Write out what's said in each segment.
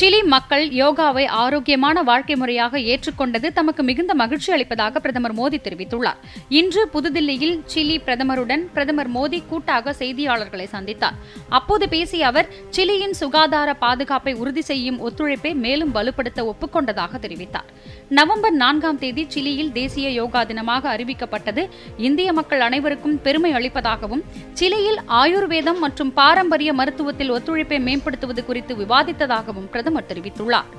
Chile மக்கள் யோகாவை ஆரோக்கியமான வாழ்க்கை முறையாக ஏற்றுக்கொண்டது தமக்கு மிகுந்த மகிழ்ச்சி அளிப்பதாக பிரதமர் மோடி தெரிவித்துள்ளார். இன்று புதுதில்லியில் சிலி பிரதமருடன் பிரதமர் மோடி கூட்டாக செய்தியாளர்களை சந்தித்தார். அப்போது பேசிய அவர் சிலியின் சுகாதார பாதுகாப்பை உறுதி செய்யும் ஒத்துழைப்பை மேலும் வலுப்படுத்த ஒப்புக்கொண்டதாக தெரிவித்தார். நவம்பர் நான்காம் தேதி சிலியில் தேசிய யோகா தினமாக அறிவிக்கப்பட்டது இந்திய மக்கள் அனைவருக்கும் பெருமை அளிப்பதாகவும் சிலியில் ஆயுர்வேதம் மற்றும் பாரம்பரிய மருத்துவத்தில் ஒத்துழைப்பை மேம்படுத்துவது குறித்து விவாதித்ததாகவும் பிரதமர் பிரதமர் தெரிவித்துள்ளார்.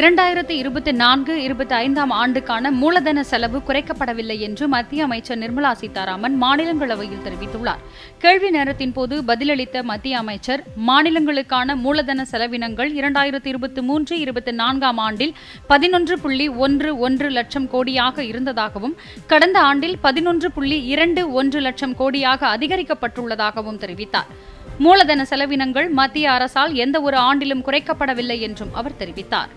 இரண்டாயிரத்தி இருபத்தி நான்கு இருபத்தி ஐந்தாம் ஆண்டுக்கான மூலதன செலவு குறைக்கப்படவில்லை என்று மத்திய அமைச்சர் நிர்மலா சீதாராமன் மாநிலங்களவையில் தெரிவித்துள்ளார். கேள்வி நேரத்தின் போது பதிலளித்த மத்திய அமைச்சர் மாநிலங்களுக்கான மூலதன செலவினங்கள் இரண்டாயிரத்தி இருபத்தி மூன்று இருபத்தி நான்காம் ஆண்டில் பதினொன்று புள்ளி ஒன்று ஒன்று லட்சம் கோடியாக இருந்ததாகவும் கடந்த ஆண்டில் பதினொன்று புள்ளி இரண்டு ஒன்று லட்சம் கோடியாக அதிகரிக்கப்பட்டுள்ளதாகவும் தெரிவித்தார். மூலதன செலவினங்கள் மத்திய அரசால் எந்த ஒரு ஆண்டிலும் குறைக்கப்படவில்லை என்றும் அவர் தெரிவித்தார்.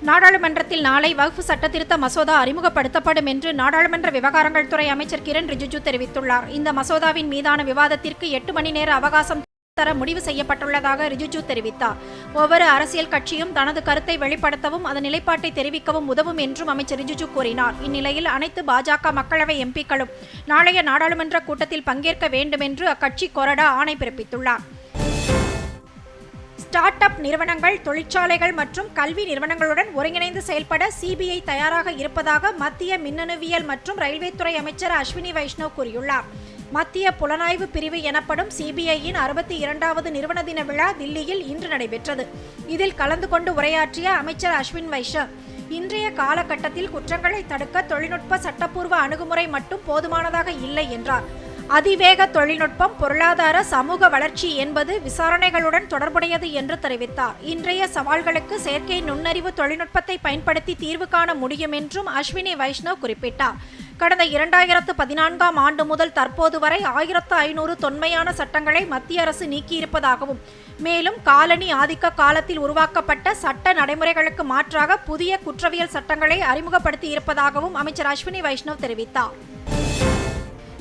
நாடாளுமன்றத்தில் நாளை வகுப்பு சட்டத்திருத்த மசோதா அறிமுகப்படுத்தப்படும் என்று நாடாளுமன்ற விவகாரங்கள் துறை அமைச்சர் கிரண் ரிஜிஜு தெரிவித்துள்ளார். இந்த மசோதாவின் மீதான விவாதத்திற்கு எட்டு மணி நேர அவகாசம் தர முடிவு செய்யப்பட்டுள்ளதாக ரிஜிஜு தெரிவித்தார். ஒவ்வொரு அரசியல் கட்சியும் தனது கருத்தை வெளிப்படுத்தவும் அதன் நிலைப்பாட்டை தெரிவிக்கவும் உதவும் என்றும் அமைச்சர் ரிஜிஜு கூறினார். இந்நிலையில் அனைத்து பாஜக மக்களவை எம்பிக்களும் நாளைய நாடாளுமன்ற கூட்டத்தில் பங்கேற்க வேண்டும் என்று அக்கட்சி கொறடா ஆணை பிறப்பித்துள்ளார். ஸ்டார்ட் அப் நிறுவனங்கள் தொழிற்சாலைகள் மற்றும் கல்வி நிறுவனங்களுடன் ஒருங்கிணைந்து செயல்பட சிபிஐ தயாராக இருப்பதாக மத்திய மின்னணுவியல் மற்றும் ரயில்வே துறை அமைச்சர் அஸ்வினி வைஷ்ணவ் கூறியுள்ளார். மத்திய புலனாய்வு பிரிவு எனப்படும் சிபிஐயின் அறுபத்தி இரண்டாவது நிறுவன தின விழா தில்லியில் இன்று நடைபெற்றது. இதில் கலந்து கொண்டு உரையாற்றிய அமைச்சர் அஸ்வின் வைஷ்ணவ் இன்றைய காலகட்டத்தில் குற்றங்களை தடுக்க தொழில்நுட்ப சட்டப்பூர்வ அணுகுமுறை மட்டும் போதுமானதாக இல்லை என்றார். அதிவேக தொழில்நுட்பம் பொருளாதார சமூக வளர்ச்சி என்பது விசாரணைகளுடன் தொடர்புடையது என்று தெரிவித்தார். இன்றைய சவால்களுக்கு செயற்கை நுண்ணறிவு தொழில்நுட்பத்தை பயன்படுத்தி தீர்வு காண முடியும் என்றும் அஸ்வினி வைஷ்ணவ் குறிப்பிட்டார். கடந்த இரண்டாயிரத்து பதினான்காம் ஆண்டு முதல் தற்போது வரை ஆயிரத்து ஐநூறு தொன்மையான சட்டங்களை மத்திய அரசு நீக்கியிருப்பதாகவும் மேலும் காலனி ஆதிக்க காலத்தில் உருவாக்கப்பட்ட சட்ட நடைமுறைகளுக்கு மாற்றாக புதிய குற்றவியல் சட்டங்களை அறிமுகப்படுத்தி இருப்பதாகவும் அமைச்சர் அஸ்வினி வைஷ்ணவ் தெரிவித்தார்.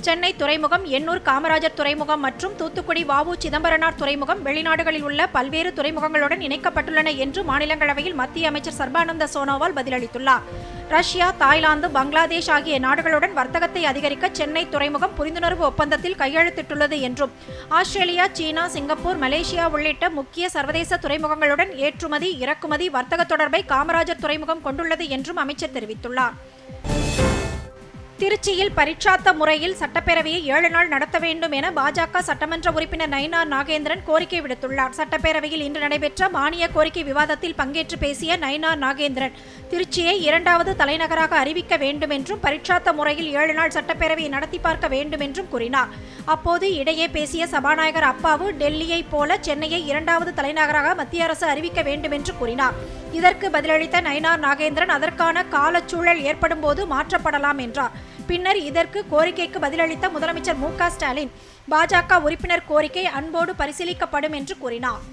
சென்னை துறைமுகம் எண்ணூர் காமராஜர் துறைமுகம் மற்றும் தூத்துக்குடி வாவு சிதம்பரனார் துறைமுகம் வெளிநாடுகளில் உள்ள பல்வேறு துறைமுகங்களுடன் இணைக்கப்பட்டுள்ளன என்று மாநிலங்களவையில் மத்திய அமைச்சர் சர்பானந்த சோனோவால் பதிலளித்துள்ளார். ரஷ்யா தாய்லாந்து பங்களாதேஷ் ஆகிய நாடுகளுடன் வர்த்தகத்தை அதிகரிக்க சென்னை துறைமுகம் புரிந்துணர்வு ஒப்பந்தத்தில் கையெழுத்திட்டுள்ளது என்றும் ஆஸ்திரேலியா சீனா சிங்கப்பூர் மலேசியா உள்ளிட்ட முக்கிய சர்வதேச துறைமுகங்களுடன் ஏற்றுமதி இறக்குமதி வர்த்தக தொடர்பை காமராஜர் துறைமுகம் கொண்டுள்ளது என்றும் அமைச்சர் தெரிவித்துள்ளார். திருச்சியில் பரீட்சாத்த முறையில் சட்டப்பேரவையை ஏழு நாள் நடத்த வேண்டும் என பாஜக சட்டமன்ற உறுப்பினர் நயினார் நாகேந்திரன் கோரிக்கை விடுத்துள்ளார். சட்டப்பேரவையில் இன்று நடைபெற்ற மானிய கோரிக்கை விவாதத்தில் பங்கேற்று பேசிய நயினார் நாகேந்திரன் திருச்சியை இரண்டாவது தலைநகராக அறிவிக்க வேண்டும் என்றும் பரீட்சாத்த முறையில் ஏழு நாள் சட்டப்பேரவையை நடத்தி பார்க்க வேண்டும் என்றும் கூறினார். அப்போது இடையே பேசிய சபாநாயகர் அப்பாவு டெல்லியை போல சென்னையை இரண்டாவது தலைநகராக மத்திய அரசு அறிவிக்க வேண்டும் என்று கூறினார். இதற்கு பதிலளித்த நயினார் நாகேந்திரன் அதற்கான காலச்சூழல் ஏற்படும் போது மாற்றப்படலாம் என்றார். பின்னர் இதற்கு கோரிக்கைக்கு பதிலளித்த முதலமைச்சர் மு ஸ்டாலின் பாஜக உறுப்பினர் கோரிக்கை அன்போடு பரிசீலிக்கப்படும் என்று கூறினார்.